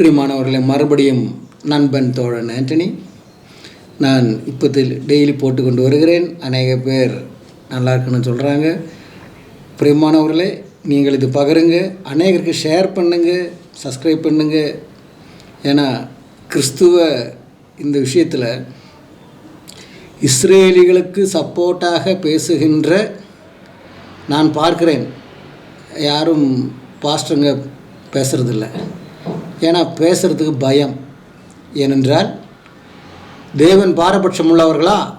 பிரியமானவர்களை மறுபடியும் நண்பன் தோழன் ஆண்டனி நான் இப்போ டெய்லி போட்டு கொண்டு வருகிறேன். அநேக பேர் நல்லா இருக்குன்னு சொல்கிறாங்க பிரியமானவர்களே நீங்கள் இது பகிருங்க அநேகருக்கு ஷேர் பண்ணுங்கள் சப்ஸ்கிரைப் பண்ணுங்கள் ஏன்னா கிறிஸ்துவ இந்த விஷயத்தில் இஸ்ரேலிகளுக்கு சப்போர்ட்டாக பேசுகின்ற நான் பார்க்கிறேன். யாரும் பாஸ்டருங்க பேசுகிறதில்ல ஏன்னா பேசுகிறதுக்கு பயம். ஏனென்றால் தேவன் பாரபட்சம் உள்ளவர்களா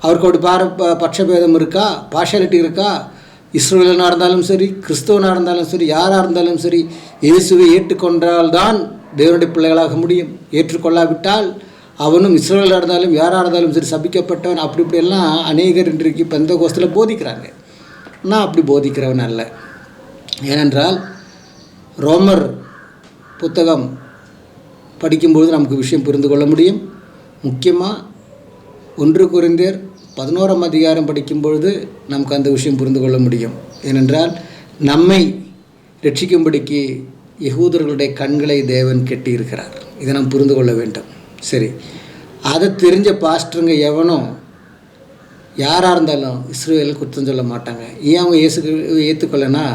அவருக்கு பார ப- பட்சபேதம் இருக்கா? பார்ஷாலிட்டி இருக்கா? இஸ்ரேலனாக இருந்தாலும் சரி கிறிஸ்தவனாக இருந்தாலும் சரி யாராக இருந்தாலும் சரி இயேசுவை ஏற்றுக்கொண்டால்தான் தேவனுடைய பிள்ளைகளாக முடியும். ஏற்றுக்கொள்ளாவிட்டால் அவனும் இஸ்ரேலாக இருந்தாலும் யாராக இருந்தாலும் சரி சபிக்கப்பட்டவன் அப்படி இப்படியெல்லாம் அநேகர் இன்றைக்கு பெந்த கோஷத்தில் போதிக்கிறாங்க. நான் அப்படி போதிக்கிறவன் அல்ல. ஏனென்றால் ரோமர் புத்தகம் படிக்கும்பொழுது நமக்கு விஷயம் புரிந்து கொள்ள முடியும். முக்கியமாக ஒன்று குறைந்தர் பதினோராம் அதிகாரம் படிக்கும் பொழுது நமக்கு அந்த விஷயம் புரிந்து கொள்ள முடியும். ஏனென்றால் நம்மை ரட்சிக்கும்படிக்கு யகூதர்களுடைய கண்களை தேவன் கெட்டியிருக்கிறார். இதை நாம் புரிந்து கொள்ள வேண்டும். சரி. அதை தெரிஞ்ச பாஸ்டருங்க எவனும் யாராக இருந்தாலும் இஸ்ரேல் குற்றம் சொல்ல மாட்டாங்க. ஏன் அவங்க இயேசு ஏற்றுக்கொள்ளனா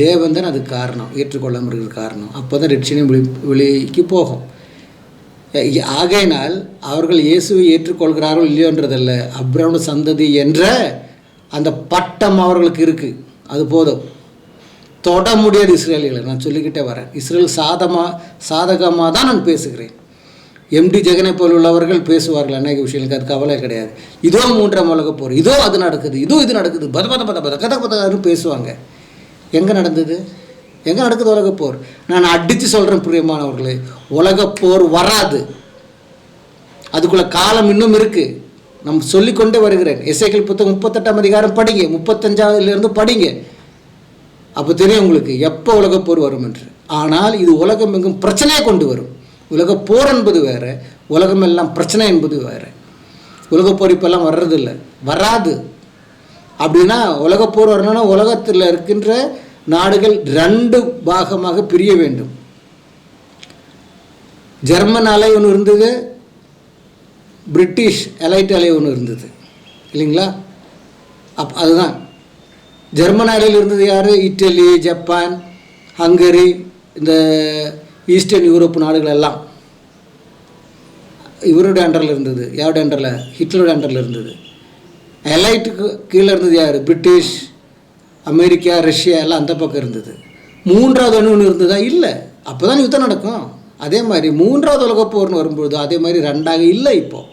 தேவன் தான் அதுக்கு காரணம் ஏற்றுக்கொள்ளாமல் இருக்கிற காரணம். அப்போ தான் ரட்சணை வெளி வெளிக்கு போகும். ஆகையினால் அவர்கள் இயேசுவை ஏற்றுக்கொள்கிறார்கள் இல்லையோன்றதல்ல அப்ரவண சந்ததி என்ற அந்த பட்டம் அவர்களுக்கு இருக்குது அது போதும். தொட முடியாது இஸ்ரேலிகளை. நான் சொல்லிக்கிட்டே வரேன். இஸ்ரேல் சாதமாக சாதகமாக தான் நான் பேசுகிறேன். எம்டி ஜெகனை போல் உள்ளவர்கள் பேசுவார்கள். அநேக விஷயங்களுக்கு அது கவலை கிடையாது. இதோ மூன்றாம் உலக போர். இதோ அது நடக்குது. இதோ இது நடக்குது. பத பத பத பத கதை பதன்னு பேசுவாங்க. எங்கே நடந்தது? எங்கே நடக்குது உலகப்போர்? நான் அடித்து சொல்கிறேன் பிரியமானவர்களே. உலகப்போர் வராது. அதுக்குள்ள காலம் இன்னும் இருக்குது நம்ம சொல்லிக்கொண்டே வருகிறேன். இசைகள் புத்தகம் முப்பத்தெட்டாம் அதிகாரம் படிங்க. முப்பத்தஞ்சாவதுலேருந்து படிங்க. அப்போ தெரியும் உங்களுக்கு எப்போ உலகப்போர் வரும் என்று. ஆனால் இது உலகம் எங்கும் பிரச்சனையை கொண்டு வரும். உலகப்போர் என்பது வேறு உலகம் எல்லாம் பிரச்சனை என்பது வேறு. உலகப்போர் இப்போல்லாம் வர்றதில்லை. வராது. அப்படின்னா உலகப்போர் வரணும்னா உலகத்தில் இருக்கின்ற நாடுகள் ரெண்டு பாகமாக பிரிய வேண்டும். ஜெர்மன் அலை ஒன்று இருந்தது பிரிட்டிஷ் எலைட் அலை ஒன்று இருந்தது. இல்லைங்களா? அப் அதுதான். ஜெர்மன் அலையில் இருந்தது யார்? இட்டலி ஜப்பான் ஹங்கரி இந்த ஈஸ்டர்ன் யூரோப் நாடுகள் எல்லாம். இவருடைய அண்டரில் இருந்தது. யாருடைய அண்டரில்? ஹிட்லருடைய அண்டரில் இருந்தது. எலைட்டுக்கு கீழே இருந்தது யார்? பிரிட்டிஷ் அமெரிக்கா ரஷ்யா எல்லாம் அந்த பக்கம் இருந்தது. மூன்றாவது அணு ஒன்று இருந்ததா? இல்லை. அப்போ தான் யுத்தம் நடக்கும். அதே மாதிரி மூன்றாவது உலகப்போர்னு வரும்பொழுது அதே மாதிரி ரெண்டாக இல்லை இப்போது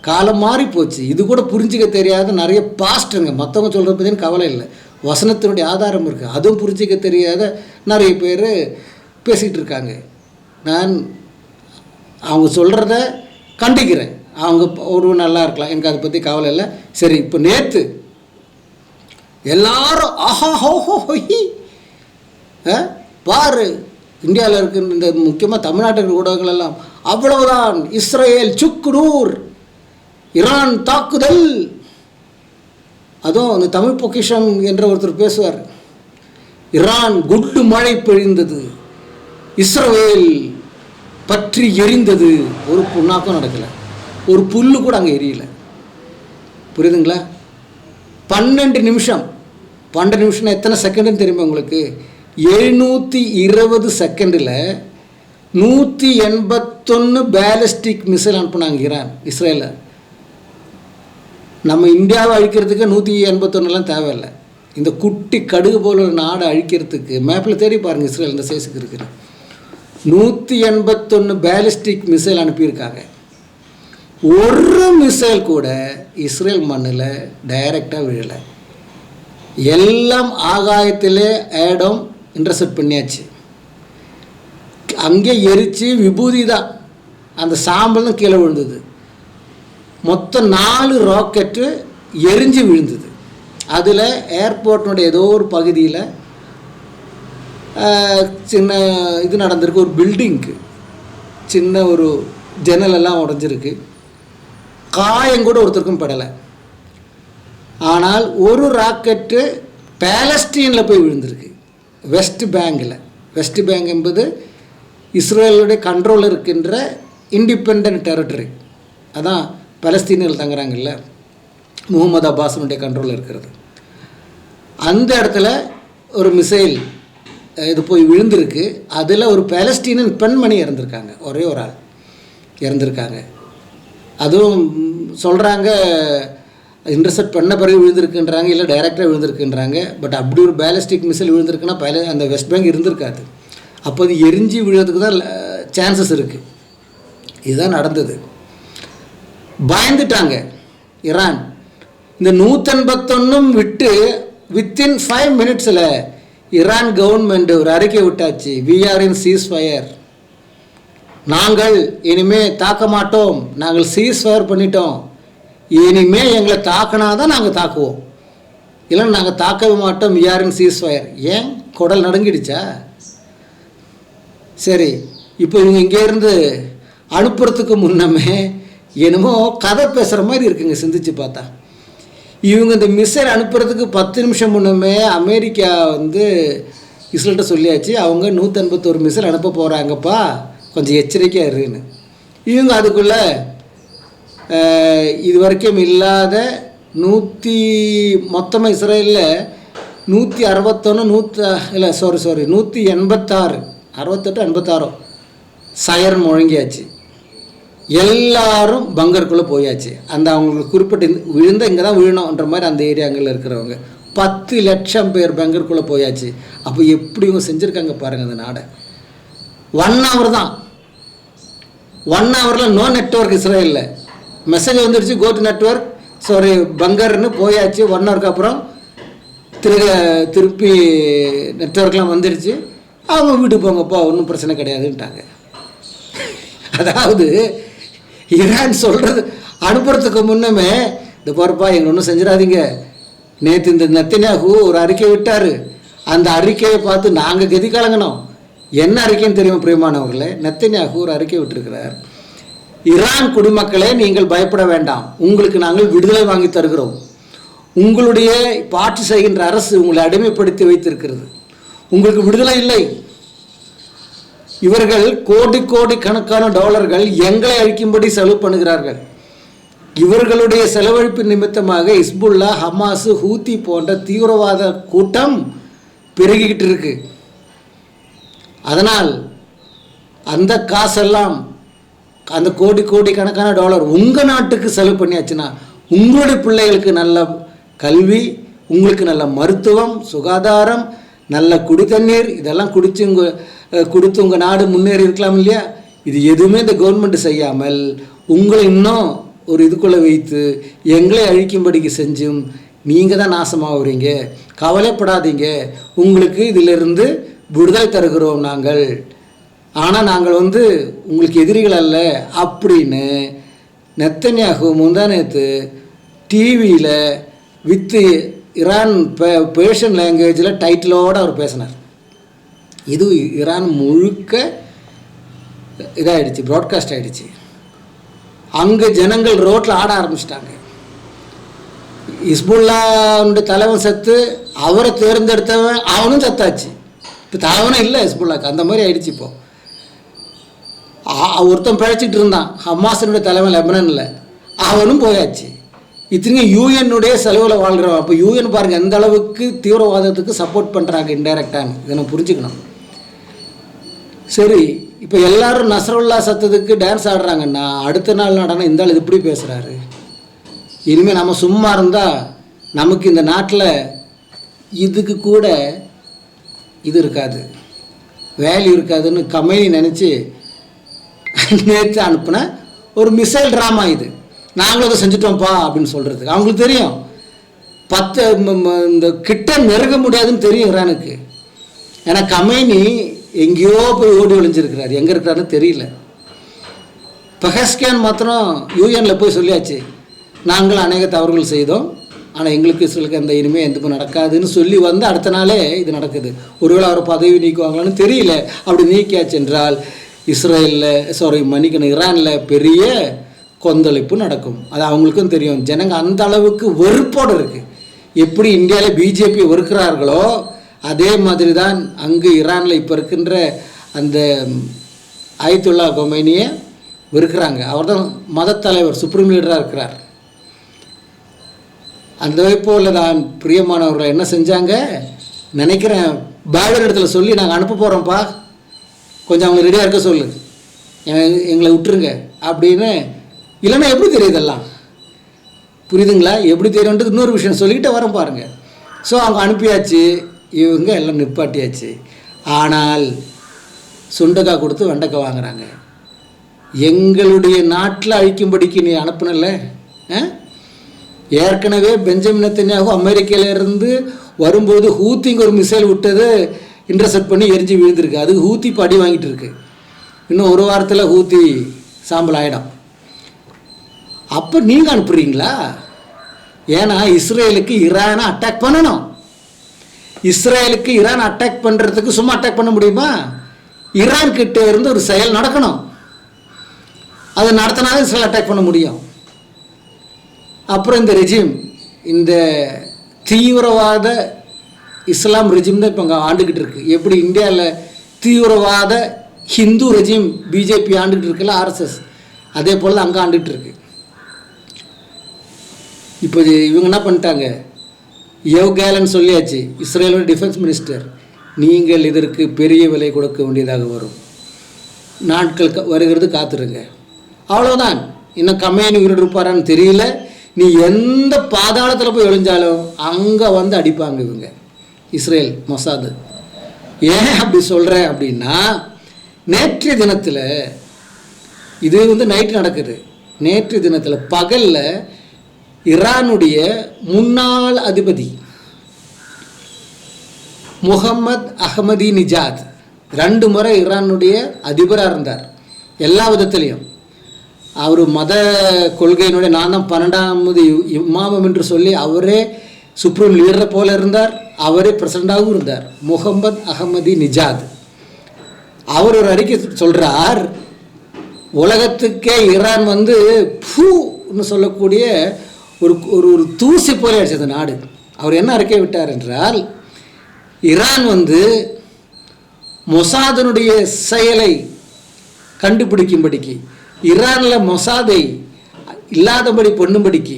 காலம் மாறி போச்சு இது கூட புரிஞ்சிக்க தெரியாத நிறைய பாஸ்ட்டுங்க மற்றவங்க சொல்கிற பற்றின கவலை இல்லை. வசனத்தினுடைய ஆதாரம் இருக்குது அதுவும் புரிஞ்சிக்க தெரியாத நிறைய பேர் பேசிகிட்டு இருக்காங்க. நான் அவங்க சொல்கிறத கண்டிக்கிறேன். அவங்க ஒரு நல்லா இருக்கலாம். எனக்கு அதை பற்றி கவலை இல்லை. சரி இப்போ நேற்று எல்லாரும் ஆஹா ஹோ ஹோ ஆ? பாரு இந்தியாவில் இருக்கின்ற இந்த முக்கியமாக தமிழ்நாட்டில் ஊடகங்கள் எல்லாம் அவ்வளவுதான். இஸ்ரேல் சுக்குடூர் ஈரான் தாக்குதல். அதுவும் அந்த தமிழ் பொக்கிஷம் என்ற ஒருத்தர் பேசுவார். ஈரான் குண்டு மழை பெழிந்தது. இஸ்ரேல் பற்றி எரிந்தது. ஒரு புண்ணாக்கம் நடக்கலை. ஒரு புல்லு கூட அங்கே எரியல. புரியுதுங்களா? பன்னெண்டு நிமிஷம். பன்னெண்டு நிமிஷம்னா எத்தனை செகண்டுன்னு தெரியுமா உங்களுக்கு? எழுநூற்றி இருபது செகண்டில் நூற்றி எண்பத்தொன்று பேலிஸ்டிக் மிசைல் அனுப்புனாங்க ஈரான் இஸ்ரேலில். நம்ம இந்தியாவை அழிக்கிறதுக்கு நூற்றி எண்பத்தொன்னுலாம் தேவையில்லை. இந்த குட்டி கடுகு போல ஒரு நாடை அழிக்கிறதுக்கு மேப்பில் தேடி பாருங்கள் இஸ்ரேல் இந்த சைஸுக்கு இருக்கிற. நூற்றி எண்பத்தொன்று பேலிஸ்டிக் மிசைல் அனுப்பியிருக்காங்க. ஒரு மிசைல் கூட இஸ்ரேல் மண்ணில் டைரெக்டாக விழலை. எல்லாம் ஆகாயத்திலே ஏடம் இன்டர்செப்ட் பண்ணியாச்சு. அங்கே எரித்து விபூதி தான். அந்த சாம்பல் கீழே விழுந்தது. மொத்தம் நாலு ராக்கெட்டு எரிஞ்சு விழுந்தது. அதில் ஏர்போர்ட்டினுடைய ஏதோ ஒரு பகுதியில் சின்ன இது நடந்திருக்கு ஒரு பில்டிங்க்கு சின்ன ஒரு ஜன்னலெல்லாம் உடஞ்சிருக்கு. காயம் கூட ஒருத்தருக்கும் படலை. ஆனால் ஒரு ராக்கெட்டு பேலஸ்டீனில் போய் விழுந்திருக்கு. வெஸ்ட் பேங்கில் வெஸ்ட் பேங்க் என்பது இஸ்ரேலுடைய கண்ட்ரோல் இருக்கின்ற இண்டிபெண்ட் டெரிட்டரி அதான் பலஸ்தீனியர்கள் தங்குறாங்கல்ல. முகமது அப்பாஸினுடைய கண்ட்ரோல் இருக்கிறது. அந்த இடத்துல ஒரு மிசைல் இது போய் விழுந்திருக்கு. அதில் ஒரு பேலஸ்டீனன் பெண்மணி இறந்துருக்காங்க. ஒரே ஒரு ஆள் இறந்துருக்காங்க. அதுவும் சொல்கிறாங்க இன்டர்செப்ட் பண்ண பிறகு விழுந்திருக்குன்றாங்க இல்லை டைரெக்டாக விழுந்திருக்குன்றாங்க. பட் அப்படி ஒரு பேலஸ்டிக் மிசைல் விழுந்திருக்குன்னா பேல அந்த வெஸ்ட் பேங்க் இருந்திருக்காது. அப்போ அது எரிஞ்சு விழுறதுக்கு தான் சான்சஸ் இருக்குது இதுதான் நடந்தது. பயந்துட்டாங்க. இரான் இந்த நூற்றெண்பத்தொன்னும் விட்டு வித்தின் ஃபைவ் மினிட்ஸில் இரான் கவர்மெண்ட் ஒரு அறிக்கை விட்டாச்சு. We are in ceasefire நாங்கள் இனிமே தாக்க மாட்டோம். நாங்கள் சீஸ் ஃபயர் பண்ணிட்டோம். இனிமே எங்களை தாக்கினா தான் நாங்கள் தாக்குவோம். இல்லைன்னா நாங்கள் தாக்கவே மாட்டோம் யார் இன் சீஸ் ஃபயர் ஏன்? குடல் நடுங்கிடுச்சா? சரி இப்போ இவங்க இங்கேருந்து அனுப்புறதுக்கு முன்னமே என்னமோ கதை பேசுகிற மாதிரி இருக்குங்க சிந்திச்சு பார்த்தா. இவங்க இந்த மிஸ்ஸர் அனுப்புறதுக்கு பத்து நிமிஷம் முன்னமே அமெரிக்கா வந்து இஸ்ரேல்கிட்ட சொல்லியாச்சு அவங்க நூற்றெண்பத்தோரு மிஸ்ஸர் அனுப்ப போகிறாங்கப்பா கொஞ்சம் எச்சரிக்கையாக இருன்னு. இவங்க அதுக்குள்ளே இது வரைக்கும் இல்லாத நூற்றி மொத்தமாக இஸ்ரேலில் நூற்றி அறுபத்தொன்று நூற்றி இல்லை சாரி சாரி நூற்றி எண்பத்தாறு அறுபத்தெட்டு எண்பத்தாறோ சயரன் முழங்கியாச்சு. எல்லாரும் பங்கருக்குள்ளே போயாச்சு. அந்த அவங்களுக்கு குறிப்பிட்ட விழுந்த இங்கே தான் விழணுன்ற மாதிரி அந்த ஏரியாங்களில் இருக்கிறவங்க. பத்து லட்சம் பேர் பங்கருக்குள்ளே போயாச்சு. அப்போ எப்படி இவங்க செஞ்சுருக்காங்க பாருங்கள் அந்த நாடை. ஒன் ஹவர் தான். ஒன் ஹவரில் நோ நெட்வொர்க் இஸ்ரேலில். மெசேஜ் வந்துடுச்சு கோட் நெட்வொர்க் சாரி பங்கர்னு போயாச்சு ஒன் ஹவருக்கு அப்புறம் திரு திருப்பி நெட்வொர்க்லாம் வந்துடுச்சு அவங்க வீட்டுக்கு போங்கப்பா ஒன்றும் பிரச்சனை கிடையாதுன்ட்டாங்க. அதாவது ஈரான் சொல்கிறது அனுப்புறதுக்கு முன்னமே இந்த போகிறப்பா எங்களை ஒன்றும் செஞ்சிடாதீங்க. நேற்று இந்த நத்தினாகு ஒரு அறிக்கை விட்டார். அந்த அறிக்கையை பார்த்து நாங்கள் கதி கலங்கினோம் என்ன அறிக்கைன்னு தெரியுமா பிரியமானவர்களே? நெத்தனியாகு ஒரு அறிக்கை விட்டுருக்கிறார். ஈரான் குடிமக்களே நீங்கள் பயப்பட வேண்டாம். உங்களுக்கு நாங்கள் விடுதலை வாங்கி தருகிறோம். உங்களுடைய பாட்டு செய்கின்ற அரசு உங்களை அடிமைப்படுத்தி வைத்திருக்கிறது. உங்களுக்கு விடுதலை இல்லை. இவர்கள் கோடி கோடி கணக்கான டாலர்கள் எங்களை அழிக்கும்படி செலவு பண்ணுகிறார்கள். இவர்களுடைய செலவழிப்பு நிமித்தமாக இஸ்புல்லா ஹமாஸ் ஹூத்தி போன்ற தீவிரவாத கூட்டம் பெருகிக்கிட்டு இருக்கு. அதனால் அந்த காசெல்லாம் அந்த கோடி கோடி கணக்கான டாலர் உங்கள் நாட்டுக்கு செலவு பண்ணியாச்சுன்னா உங்களுடைய பிள்ளைகளுக்கு நல்ல கல்வி உங்களுக்கு நல்ல மருத்துவம் சுகாதாரம் நல்ல குடி தண்ணீர் இதெல்லாம் குடித்து உங்கள் கொடுத்து உங்கள் நாடு முன்னேறி இருக்கலாம் இல்லையா? இது எதுவுமே இந்த கவர்மெண்ட் செய்யாமல் உங்களை இன்னும் ஒரு இதுக்குள்ளே வைத்து எங்களை அழிக்கும்படிக்கு செஞ்சும் நீங்கள் தான் நாசமாகுறீங்க கவலைப்படாதீங்க. உங்களுக்கு இதிலிருந்து விடுதலை தருகிறோம் நாங்கள். ஆனால் நாங்கள் வந்து உங்களுக்கு எதிரிகள் அல்ல அப்படின்னு நெத்தன்யாகு முந்தா நேற்று டிவியில் வித்து இரான் பேர்ஷியன் லாங்குவேஜில் டைட்டிலோடு அவர் பேசினார். இது ஈரான் முழுக்க இதாகிடுச்சு ப்ராட்காஸ்ட் ஆகிடுச்சு அங்கே ஜனங்கள் ரோட்டில் ஆட ஆரம்பிச்சிட்டாங்க. இஸ்புல்லாவுடைய தலைவன் செத்து அவரை தேர்ந்தெடுத்தவன் அவனும் செத்தாச்சு. இப்போ தலைவனும் இல்லை இஸ்புல்லாக்கு அந்த மாதிரி ஆயிடுச்சு இப்போ. ஒருத்தன் பிழைச்சிட்டு இருந்தான். ஹமாசனுடைய தலைவன் லெபனனில் அவனும் போயாச்சு. இத்தனைக்கும் யூஎன்னுடைய செலவில் வாழ்கிறவன் அப்போ யூஎன் பாருங்கள் எந்த அளவுக்கு தீவிரவாதத்துக்கு சப்போர்ட் பண்ணுறாங்க இன்டைரக்டான்னு இதை நம்ம புரிஞ்சுக்கணும். சரி இப்போ எல்லாரும் நசருல்லா சத்தத்துக்கு டான்ஸ் ஆடுறாங்கன்னா அடுத்த நாள் நடனம் இந்த ஆள் இது இப்படி பேசுகிறாரு இனிமேல் நம்ம சும்மா இருந்தால் நமக்கு இந்த நாட்டில் இதுக்கு கூட இது இருக்காது. வேல்யூ இருக்காதுன்னு கம்பெனி நினச்சி நேற்று அனுப்பின ஒரு மிசைல் ட்ராமா இது. நாங்களும் அதை செஞ்சுட்டோம்ப்பா அப்படின்னு சொல்கிறதுக்கு அவங்களுக்கு தெரியும். பத்து இந்த கிட்ட நெருங்க முடியாதுன்னு தெரியும் ஈரானுக்கு ஏன்னா கமைனி எங்கேயோ போய் ஓடி ஒளிஞ்சிருக்கிறார். எங்கே இருக்கிறாருன்னு தெரியல. பெஹஸ்கேன் மாத்திரம் யூஎனில் போய் சொல்லியாச்சு. நாங்கள் அநேக தவறுகள் செய்தோம். ஆனால் எங்களுக்கு இஸ்ரேலுக்கு எந்த இனிமே எதுவும் நடக்காதுன்னு சொல்லி வந்து அடுத்த நாளே இது நடக்குது. ஒருவேளை அவரை பதவி நீக்குவாங்களான்னு தெரியல. அப்படி நீக்கியாச்சு என்றால் இஸ்ரேலில் சாரி மன்னிக்கணும் ஈரானில் பெரிய கொந்தளிப்பு நடக்கும். அது அவங்களுக்கும் தெரியும். ஜனங்க அந்த அளவுக்கு வெறுப்போடு இருக்குது எப்படி இந்தியாவில் பிஜேபி வெறுக்கிறார்களோ அதே மாதிரி தான் அங்கு ஈரானில் இப்போ இருக்கின்ற அந்த ஆயத்துல்லா கொமைனியை வெறுக்கிறாங்க. அவர் தான் மதத்தலைவர் சுப்ரீம் லீடராக இருக்கிறார். அந்த போல் தான் பிரியமானவர்களை என்ன செஞ்சாங்க? நினைக்கிறேன் பேடர் இடத்துல சொல்லி நாங்கள் அனுப்ப போகிறோம்ப்பா கொஞ்சம் அவங்க ரெடியாக இருக்க சொல்லு. எங்களை விட்டுருங்க. அப்படின்னு இல்லைன்னா எப்படி தெரியுதெல்லாம் புரியுதுங்களா? எப்படி தெரியுன்றது இன்னொரு விஷயம். சொல்லிக்கிட்டே வரேன் பாருங்கள் ஸோ அவங்க அனுப்பியாச்சு. இவங்க எல்லாம் நிப்பாட்டியாச்சு. ஆனால் சுண்டக்காய் கொடுத்து வெண்டைக்காய் வாங்குறாங்க. எங்களுடைய நாட்டில் அழிக்கும்படிக்கு நீ அனுப்பினல? ஆ? ஏற்கனவே பெஞ்சமின் நெத்தன்யாகு அமெரிக்கிலேருந்து வரும்போது ஹூத்திங்க ஒரு மிசைல் விட்டது. இன்டர்செப்ட் பண்ணி எரிஞ்சு விழுந்திருக்கு. அதுக்கு ஹூத்தி படி வாங்கிட்டு இருக்கு. இன்னும் ஒரு வாரத்தில் ஹூத்தி சாம்பல் ஆகிடும் அப்போ நீங்கள் அனுப்புறீங்களா? ஏன்னா இஸ்ரேலுக்கு ஈரானை அட்டாக் பண்ணணும். இஸ்ரேலுக்கு ஈரான் அட்டாக் பண்ணுறதுக்கு சும்மா அட்டாக் பண்ண முடியுமா? ஈரான் கிட்ட இருந்து ஒரு செயல் நடக்கணும். அது நடத்தினாலும் இஸ்ரேல் அட்டாக் பண்ண முடியும். அப்புறம் இந்த ரெஜிம் இந்த தீவிரவாத இஸ்லாம் ரெஜிம் தான் இப்போ அங்கே ஆண்டுக்கிட்டு இருக்கு. எப்படி இந்தியாவில் தீவிரவாத ஹிந்து ரெஜிம் பிஜேபி ஆண்டுகிட்டு இருக்குல்ல ஆர்எஸ்எஸ் அதே போல் தான் அங்கே ஆண்டுகிட்டு இருக்கு. இப்போ இவங்க என்ன பண்ணிட்டாங்க? யவ் கேலன் சொல்லியாச்சு இஸ்ரேலோட டிஃபென்ஸ் மினிஸ்டர் நீங்கள் இதற்கு பெரிய விலை கொடுக்க வேண்டியதாக வரும். நாட்கள் க- வருகிறது காத்துருங்க. அவ்வளோதான் இன்னும் கம்மியான உயிரோடு இருப்பாரான்னு தெரியல. நீ எந்த பாதாளத்தில் போய் எழிஞ்சாலும் அங்கே வந்து அடிப்பாங்க இவங்க. Israel Mossad. ஏன் அப்படி சொல்கிறேன் அப்படின்னா நேற்றைய தினத்தில் இது வந்து நைட் நடக்குது. நேற்று தினத்தில் பகலில் ஈரானுடைய முன்னாள் அதிபதி முகமது அகமதி நிஜாத் ரெண்டு முறை ஈரானுடைய அதிபராக இருந்தார். எல்லா விதத்துலேயும். அவர் மத கொள்கையினுடைய நான் தான் பன்னெண்டாவது இமாமம் என்று சொல்லி அவரே சுப்ரீம் லீடரை போல இருந்தார். அவரே பிரசிடண்டாகவும் இருந்தார். முகமது அகமதி நிஜாத். அவர் ஒரு அறிக்கை சொல்கிறார் உலகத்துக்கே ஈரான் வந்து பூன்னு சொல்லக்கூடிய ஒரு ஒரு ஒரு தூசி போல அடிச்சது நாடு. அவர் என்ன அறிக்கை விட்டார் என்றால் ஈரான் வந்து மொசாதனுடைய செயலை கண்டுபிடிக்கும்படிக்கு ஈரானில் மொசாதை இல்லாதபடி பொண்ணும்படிக்கு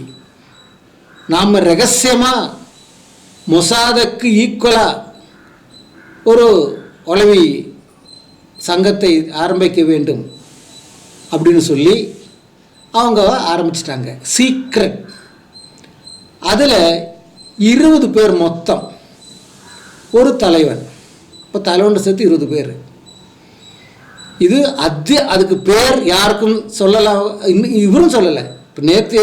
நாம் ரகசியமாக மொசாதக்கு ஈக்குவலாக ஒரு உளவி சங்கத்தை ஆரம்பிக்க வேண்டும் அப்படின்னு சொல்லி அவங்க ஆரம்பிச்சிட்டாங்க. சீக்ரெட் அதில் இருபது பேர் மொத்தம். ஒரு தலைவன். இப்போ தலைவன் சேர்த்து இருபது பேர். இது அத்திய அதுக்கு பேர் யாருக்கும் சொல்லலாம் இன்னும் இவரும் சொல்லலை. இப்போ நேற்று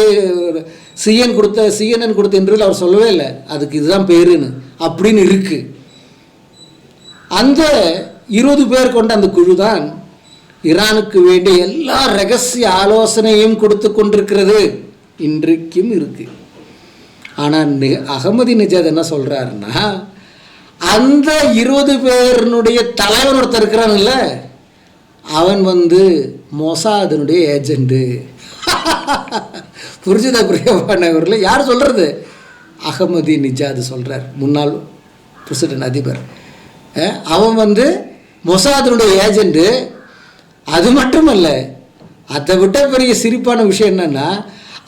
சிஎன் கொடுத்த சிஎன்என் கொடுத்த இன்டர்வியூவில் அவர் சொல்லவே இல்லை. அதுக்கு இதுதான் பேருன்னு. அப்படின்னு இருக்குது அந்த இருபது பேர் கொண்ட அந்த குழு தான் ஈரானுக்கு வேண்டிய எல்லா ரகசிய ஆலோசனையும் கொடுத்து கொண்டிருக்கிறது. இன்றைக்கும் இருக்குது ஆனால் அகமதி நிஜாத் என்ன சொல்கிறாருன்னா அந்த இருபது பேருனுடைய தலைவர் ஒருத்தர் இருக்கிறான்ல அவன் வந்து மொசாதனுடைய ஏஜென்ட்டு புரிஞ்சுதா பிரியமானவரில் யார் சொல்கிறது அகமதி நிஜாது சொல்கிறார் முன்னாள் பிரசிடென்ட் அதிபர். அவன் வந்து மொசாதனுடைய ஏஜென்ட்டு அது மட்டும் அல்ல அதை விட்ட பெரிய சிரிப்பான விஷயம் என்னென்னா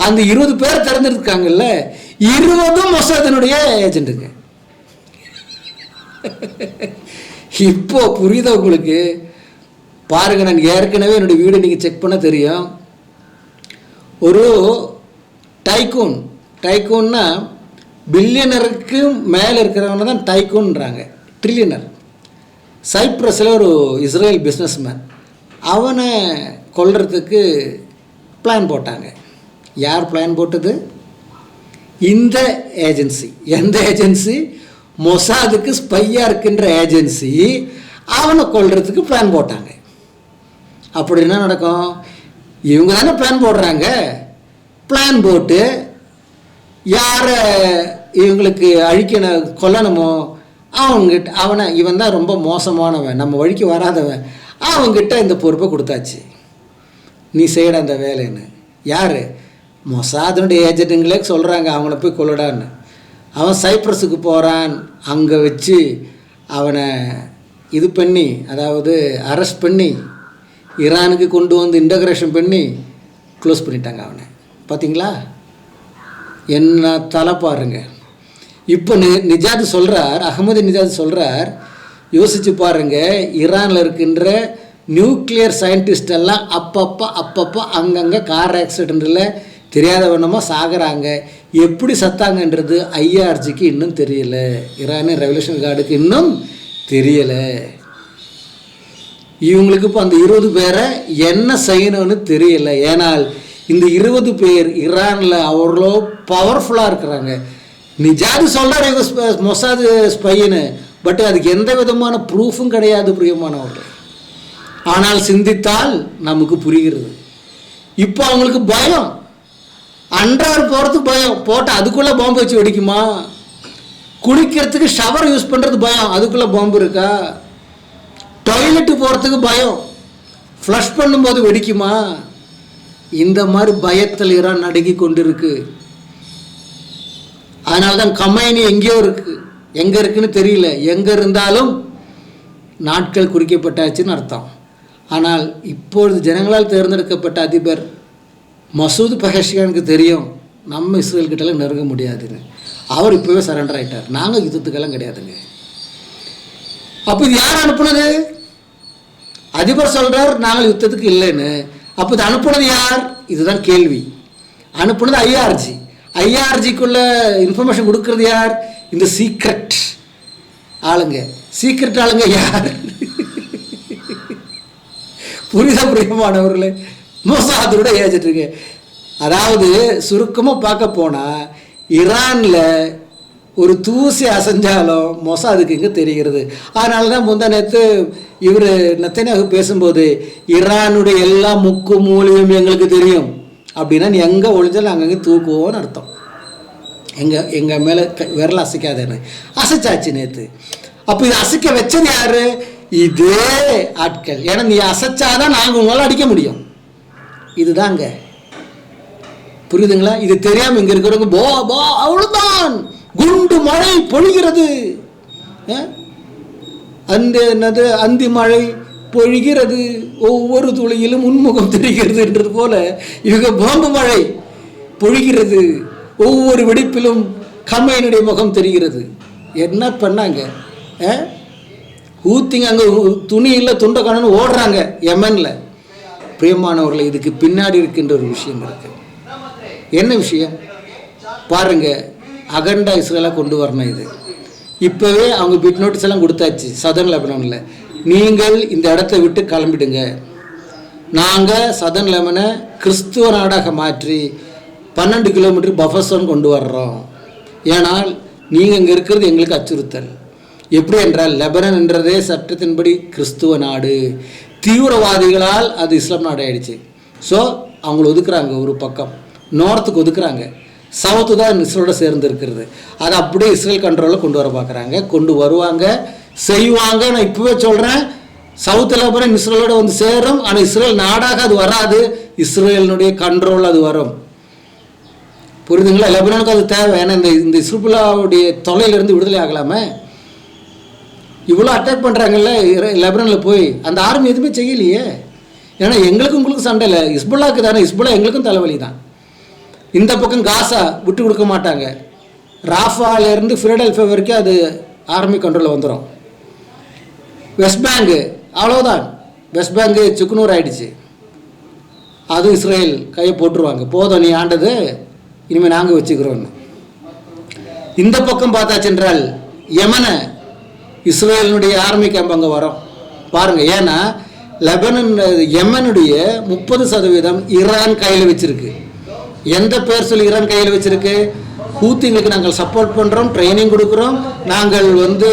அந்த இருபது பேர் திறந்துருக்காங்கல்ல இருபதும் மொசாதனுடைய ஏஜென்ட்டுங்க இப்போ புரியுதா உங்களுக்கு? பாருங்க நான் ஏற்கனவே என்னுடைய வீடு நீங்கள் செக் பண்ண தெரியும். ஒரு டைக்கூன் டைக்கூன்னா பில்லியனருக்கு மேலே இருக்கிறவங்க தான் டைக்கூன்றாங்க ட்ரில்லியனர். சைப்ரஸில் ஒரு இஸ்ரேல் பிஸ்னஸ்மேன் அவனை கொல்றதுக்கு பிளான் போட்டாங்க. யார் பிளான் போட்டது? இந்த ஏஜென்சி எந்த ஏஜென்சி மொசாதுக்கு ஸ்பையாக இருக்கின்ற ஏஜென்சி அவனை கொல்றதுக்கு பிளான் போட்டாங்க. அப்படி என்ன நடக்கும்? இவங்க தானே பிளான் போடுறாங்க. பிளான் போட்டு யாரை இவங்களுக்கு அழிக்கணும் கொல்லணுமோ அவன்கிட்ட அவனை இவன் தான் ரொம்ப மோசமானவன் நம்ம வழிக்கு வராதவன் அவன்கிட்ட இந்த பொறுப்பை கொடுத்தாச்சு. நீ செய்யட அந்த வேலைன்னு. யார்? மொசாதனுடைய ஏஜென்ட்டுங்களே சொல்கிறாங்க அவங்கள போய் கொல்லடான்னு. அவன் சைப்ரஸுக்கு போகிறான் அங்கே வச்சு அவனை இது பண்ணி அதாவது அரெஸ்ட் பண்ணி ஈரானுக்கு கொண்டு வந்து இன்டகிரேஷன் பண்ணி க்ளோஸ் பண்ணிட்டாங்க அவனை. பார்த்தீங்களா என்ன தலை பாருங்க. இப்போ நி நிஜாத் சொல்கிறார் அகமது நிஜாத் சொல்கிறார் யோசித்து பாருங்க ஈரானில் இருக்கின்ற நியூக்ளியர் சயின்டிஸ்ட் எல்லாம் அப்பப்போ அப்பப்போ அங்கங்கே கார் ஆக்சிடெண்ட்டில் தெரியாத வண்ணமாக எப்படி சத்தாங்கன்றது ஐஆர்ஜிக்கு இன்னும் தெரியல. ஈரானியன் ரெவல்யூஷன் கார்டுக்கு இன்னும் தெரியலை. இவங்களுக்கு இப்போ அந்த இருபது பேரை என்ன செய்யணும்னு தெரியல. ஏனால் இந்த இருபது பேர் ஈரானில் அவ்வளோ பவர்ஃபுல்லாக இருக்கிறாங்க. நிஜாது சொல்கிறார் இவங்க ஸ்ப- மொசாது ஸ்பைன்னு பட் அதுக்கு எந்த விதமான ப்ரூஃபும் கிடையாது பிரியமானவர்கள். ஆனால் சிந்தித்தால் நமக்கு புரிகிறது. இப்போ அவங்களுக்கு பயம். அன்றாறு போகிறதுக்கு பயம். போட்டு அதுக்குள்ளே பாம்பு வச்சு வெடிக்குமா? குளிக்கிறதுக்கு ஷவர் யூஸ் பண்ணுறது பயம். அதுக்குள்ளே பாம்பு இருக்கா? டாய்லெட்டு போகிறதுக்கு பயம். ஃப்ளஷ் பண்ணும்போது வெடிக்குமா? இந்த மாதிரி பயத்தில் ஈரான் நடுங்கி கொண்டிருக்கு. அதனால தான் கமைனி எங்கேயோ இருக்கு. எங்கே இருக்குன்னு தெரியல. எங்கே இருந்தாலும் நாட்கள் குறிக்கப்பட்டாச்சுன்னு அர்த்தம். ஆனால் இப்பொழுது ஜனங்களால் தேர்ந்தெடுக்கப்பட்ட அதிபர் மசூத் பஹஷ்கானுக்கு தெரியும் நம்ம இஸ்ரேல்கிட்டலாம் நெருங்க முடியாதுன்னு. அவர் இப்போவே சரண்டர் ஆகிட்டார் நாங்கள் யுத்தத்துக்கெல்லாம் கிடையாதுங்க. அப்போ இது யார் அனுப்புனது? அதிபர் சொல்கிறார் நாங்கள் யுத்தத்துக்கு இல்லைன்னு. அப்போ இது அனுப்புனது யார்? இதுதான் கேள்வி. அனுப்புனது ஐஆர்ஜி ஐஆர்ஜிக்குள்ள இன்ஃபர்மேஷன் கொடுக்கறது யார்? இந்த சீக்ரெட் ஆளுங்க. சீக்ரெட் ஆளுங்க யார்? புரிதா புரியமானவர்களே? மோசாதோட ஏஜென்ட் இருக்கு. அதாவது சுருக்கமாக பார்க்க போனால் ஈரானில் ஒரு தூசி அசைஞ்சாலும் மொசாதுக்கு இங்கே தெரிகிறது. அதனால தான் முந்தா நேற்று இவர் நத்தனியாக பேசும்போது ஈரானுடைய எல்லா முக்கு மூலியும் எங்களுக்கு தெரியும். அப்படின்னா நீ எங்கே ஒளிஞ்சாலும் அங்கங்கே தூக்குவோன்னு அர்த்தம். எங்கள் எங்கள் மேலே விரல அசைக்காதேன்னு. அசைச்சாச்சு நேற்று அப்போ இது அசைக்க வச்சது யார்? இதே ஆட்கள். ஏன்னா நீ அசைச்சாதான் நாங்கள் உங்களால் அடிக்க முடியும். இதுதாங்க. புரியுதுங்களா? இது தெரியாமல் இங்கே இருக்கிறவங்க போ போ அவ்வளோதான் குண்டு மழை பொழிகிறது. அந்த என்னது? அந்தி மழை பொழிகிறது. ஒவ்வொரு துளியிலும் உன்முகம் தெரிகிறதுன்றது போல இவங்க பாம்பு மழை பொழிகிறது. ஒவ்வொரு வெடிப்பிலும் கம்மையனுடைய முகம் தெரிகிறது. என்ன பண்ணாங்க? ஊத்திங்க அங்கே துணி இல்லை துண்டை ஓடுறாங்க எமனில் பிரியமானவர்களை இதுக்கு பின்னாடி இருக்கின்ற ஒரு விஷயம் இருக்கு. என்ன விஷயம்? பாருங்கள் அகண்டா இஸ்ரேலாக கொண்டு வரணும் இது. இப்போவே அவங்க பிட் நோட்டீஸ் எல்லாம் கொடுத்தாச்சு சதன் லெபனானில். நீங்கள் இந்த இடத்த விட்டு கிளம்பிடுங்க. நாங்கள் சதன் லெமனை கிறிஸ்துவ நாடாக மாற்றி பன்னெண்டு கிலோமீட்டர் பஃபர் கொண்டு வர்றோம். ஏனால் நீங்கள் இங்கே இருக்கிறது எங்களுக்கு அச்சுறுத்தல். எப்படி என்றால் லெபனன் என்றதே சட்டத்தின்படி கிறிஸ்துவ நாடு. தீவிரவாதிகளால் அது இஸ்லாம் நாடு ஆயிடுச்சு ஸோ அவங்கள ஒதுக்குறாங்க ஒரு பக்கம். நோரத்துக்கு ஒதுக்குறாங்க. சவுத்து தான் இஸ்ரேலோட சேர்ந்து இருக்கிறது அதை அப்படியே இஸ்ரேல் கண்ட்ரோலில் கொண்டு வர பார்க்குறாங்க. கொண்டு வருவாங்க செய்வாங்க. நான் இப்போவே சொல்கிறேன் சவுத் லெபனன் இஸ்ரேலோட வந்து சேரும். ஆனால் இஸ்ரேல் நாடாக அது வராது. இஸ்ரேலினுடைய கண்ட்ரோல் அது வரும். புரியுதுங்களா? லெபனானுக்கு அது தேவை. ஏன்னா இந்த இந்த இஸ்ருபுல்லாவுடைய தொலையிலிருந்து விடுதலை ஆகலாமே. இவ்வளோ அட்டாக் பண்ணுறாங்கல்ல லெபனானில் போய். அந்த ஆர்மி எதுவுமே செய்யலையே. ஏன்னா எங்களுக்கும் உங்களுக்கும் சண்டை இல்லை. இஸ்புல்லாவுக்கு தானே. இஸ்புல்லா எங்களுக்கும் தலைவலி தான். இந்த பக்கம் காசா விட்டு கொடுக்க மாட்டாங்க. ராஃபாலேருந்து ஃபிலடெல்ஃபியா வரைக்கும் அது ஆர்மி கண்ட்ரோலில் வந்துடும் வெஸ்ட் பேங்கு அவ்வளோதான் வெஸ்ட் பேங்கு சுக்குனூர் ஆயிடுச்சு. அது இஸ்ரேல் கையை போட்டுருவாங்க. போதும் நீ ஆண்டது இனிமேல் நாங்கள் வச்சுக்கிறோன்னு. இந்த பக்கம் பார்த்தாச்சென்றால் யமனை இஸ்ரேலினுடைய ஆர்மி கேம்ப் அங்கே வரும். பாருங்கள் ஏன்னா லெபனன் யமனுடைய முப்பது சதவீதம் ஈரான் கையில் வச்சுருக்கு. எந்த பேர் சொல்லி ஈரான் கையில் வச்சிருக்கு? ஹூத்திங்களுக்கு நாங்கள் சப்போர்ட் பண்ணுறோம் ட்ரைனிங் கொடுக்குறோம். நாங்கள் வந்து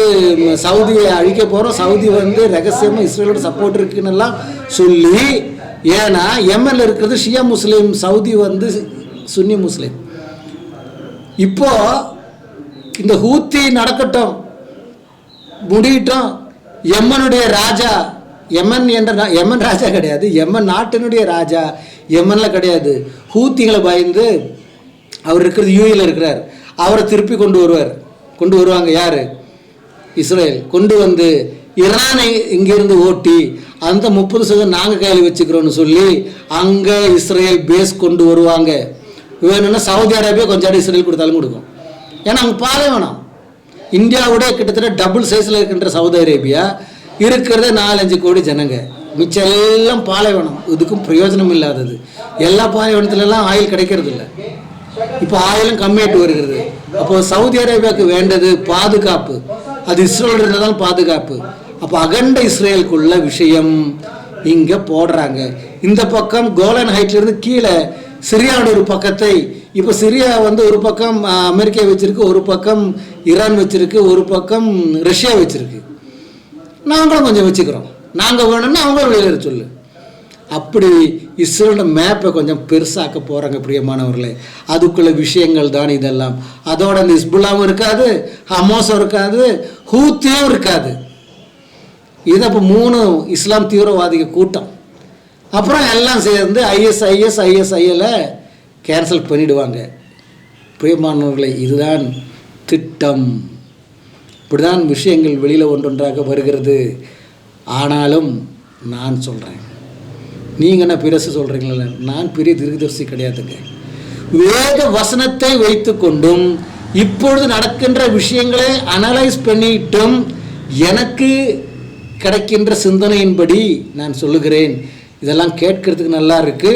சவுதியை அழிக்க போகிறோம் சவுதி வந்து ரகசியமாக இஸ்ரேலோட சப்போர்ட் இருக்குன்னு எல்லாம் சொல்லி ஏன்னா யமனில் இருக்கிறது ஷியா முஸ்லீம் சவுதி வந்து சுன்னி முஸ்லீம். இப்போது இந்த ஹூத்தி நடக்கட்டும். முடியட்டும். எம்மனுடைய ராஜா எமன் என்ற எமன் ராஜா கிடையாது. எமன் நாட்டினுடைய ராஜா. எமனில் கிடையாது. ஹூத்திகளை பயந்து அவர் இருக்கிறது யூஏல இருக்கிறார். அவரை திருப்பி கொண்டு வருவார். கொண்டு வருவாங்க யார்? இஸ்ரேல். கொண்டு வந்து ஈரானை இங்கிருந்து ஓட்டி அந்த முப்பது சதவீதம் நாங்கள் கையில் வச்சுக்கிறோன்னு சொல்லி அங்கே இஸ்ரேல் பேஸ் கொண்டு வருவாங்க. வேணும்னா சவுதி அரேபியா கொஞ்சம் இஸ்ரேல் கொடுத்தாலும் கொடுக்கும். ஏன்னா அங்கே பாலைவனம். இந்தியாவோட கிட்டத்தட்ட டபுள் சைஸில் இருக்கின்ற சவுதி அரேபியா. இருக்கிறதே நாலஞ்சு கோடி ஜனங்க. மிச்சம் எல்லாம் பாலைவனம். இதுக்கும் பிரயோஜனம் இல்லாதது. எல்லா பாலைவனத்துலலாம் ஆயில் கிடைக்கிறது இல்லை இப்போ ஆயிலும் கம்மியாட்டு வருகிறது. அப்போ சவுதி அரேபியாவுக்கு வேண்டது பாதுகாப்பு. அது இஸ்ரேல் இருந்தால் பாதுகாப்பு. அப்போ அகண்ட இஸ்ரேலுக்குள்ள விஷயம் இங்கே போடுறாங்க. இந்த பக்கம் கோலன் ஹைட்லேருந்து கீழே சிரியாவோட ஒரு பக்கத்தை இப்போ சிரியா வந்து ஒரு பக்கம் அமெரிக்கா வச்சுருக்கு ஒரு பக்கம் ஈரான் வச்சுருக்கு ஒரு பக்கம் ரஷ்யா வச்சுருக்கு. நாங்களும் கொஞ்சம் வச்சுக்கிறோம் நாங்கள் வேணும்னா அவங்களும் வெளியேற சொல்லு. அப்படி இஸ்ரோட மேப்பை கொஞ்சம் பெருசாக்க போகிறாங்க பிரியமானவர்களே. அதுக்குள்ள விஷயங்கள் தான் இதெல்லாம். அதோட நிஸ்புல்லாவும் இருக்காது ஹமாஸும் இருக்காது ஹூத்தியும் இருக்காது. இது அப்போ மூணு இஸ்லாம் தீவிரவாதிக கூட்டம். அப்புறம் எல்லாம் சேர்ந்து ஐஎஸ் ஐஎஸ் ஐஎஸ்ஐயில் கேன்சல் பண்ணிடுவாங்க. பிரியமானவர்களே இதுதான் திட்டம். இப்படிதான் விஷயங்கள் வெளியில் ஒன்றொன்றாக வருகிறது. ஆனாலும் நான் சொல்கிறேன் நீங்கள் என்ன பிரசு சொல்கிறீங்களா நான் பெரிய திருதர்சி கிடையாதுங்க. வேத வசனத்தை வைத்து கொண்டும் இப்பொழுது நடக்கின்ற விஷயங்களை அனலைஸ் பண்ணிட்டும் எனக்கு கிடைக்கின்ற சிந்தனையின்படி நான் சொல்லுகிறேன். இதெல்லாம் கேட்கறதுக்கு நல்லா இருக்கு.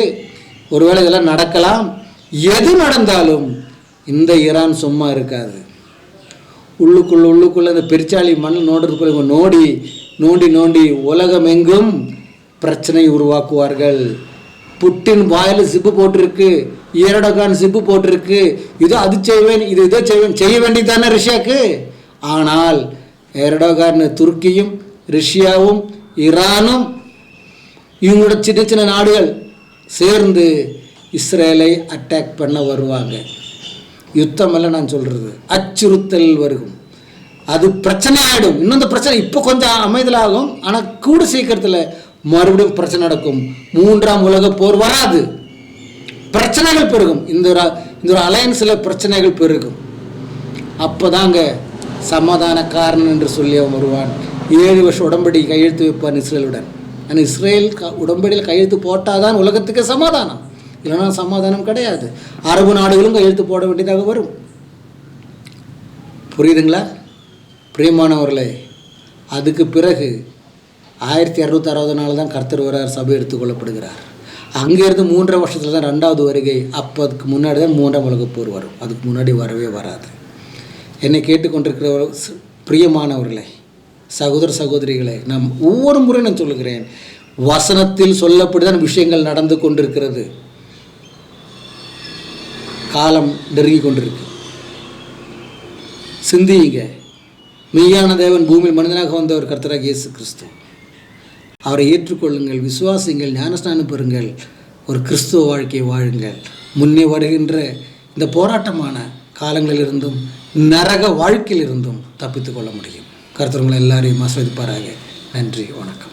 ஒருவேளை இதெல்லாம் நடக்கலாம். எது நடந்தாலும் இந்த ஈரான் சும்மா இருக்காது. உள்ளுக்குள்ள உள்ளுக்குள்ள அந்த பெருச்சாளி மண் நோண்டுறதுக்குள்ள நோடி நோண்டி நோண்டி உலகமெங்கும் பிரச்சனை உருவாக்குவார்கள். புட்டின் வாயில் சிப்பு போட்டிருக்கு ஈரடகான் சிப்பு போட்டிருக்கு. இதோ அது செய்வேன் இது இதோ செய்வேன் செய்ய வேண்டியதானே ரஷ்யாவுக்கு ஆனால் ஏரடோகான் துருக்கியும் ரஷ்யாவும் ஈரானும் இவங்களோட சின்ன சின்ன நாடுகள் சேர்ந்து இஸ்ரேலை அட்டாக் பண்ண வருவாங்க. யுத்தம் இல்லை நான் சொல்கிறது அச்சுறுத்தல் வருகும். அது பிரச்சனை ஆகிடும் இன்னும் இந்த பிரச்சனை இப்போ கொஞ்சம் அமைதலாகும். ஆனால் கூட சீக்கிரத்தில் மறுபடியும் பிரச்சனை நடக்கும். மூன்றாம் உலக போர் வராது. பிரச்சனைகள் பெருகும். இந்த ஒரு இந்த ஒரு அலையன்ஸில் பிரச்சனைகள் பெருகும். அப்போதாங்க சமாதானக்காரன் என்று சொல்லி அவன் வருவான். ஏழு வருஷம் உடம்படி கையெழுத்து வைப்பான் இஸ்ரேலுடன். ஆனால் இஸ்ரேல் க- உடம்படியில் கையெழுத்து போட்டால் தான் உலகத்துக்கு சமாதானம். இல்லைன்னா சமாதானம் கிடையாது. அரபு நாடுகளும் கையெழுத்து போட வேண்டியதாக வரும். புரியுதுங்களா? பிரியமானவர்களே அதுக்கு பிறகு ஆயிரத்தி இரநூத்தி அறுபது நாள் தான் கர்த்தர் வரார் சபை எடுத்துக்கொள்ளப்படுகிறார். அங்கேருந்து மூன்றரை வருஷத்தில் தான் ரெண்டாவது வருகை அப்போ அதுக்கு முன்னாடி தான் மூன்றாம் உலகப் போர் வரும். அதுக்கு முன்னாடி வரவே வராது. என்னை கேட்டுக்கொண்டிருக்கிற பிரியமானவர்களே சகோதர சகோதரிகளே நாம் ஒவ்வொரு முறை நான் சொல்லுகிறேன். வசனத்தில் சொல்லப்படிதான் விஷயங்கள் நடந்து கொண்டிருக்கிறது. காலம் நெருங்கி கொண்டிருக்கு சிந்தியுங்க. மெய்யான தேவன் பூமியில் மனிதனாக வந்தவர் கர்த்தராக இயேசு கிறிஸ்து அவரை ஏற்றுக்கொள்ளுங்கள் விசுவாசிங்கள் ஞானஸ்நானம் பெறுங்கள் ஒரு கிறிஸ்துவ வாழ்க்கையை வாழுங்கள். முன்னே வருகின்ற இந்த போராட்டமான காலங்களிலிருந்தும் நரக வாழ்க்கையிலிருந்தும் தப்பித்துக் கொள்ள முடியும். கர்த்தர் எல்லாரையும் ஆஸ்வதிப்பாராக நன்றி வணக்கம்.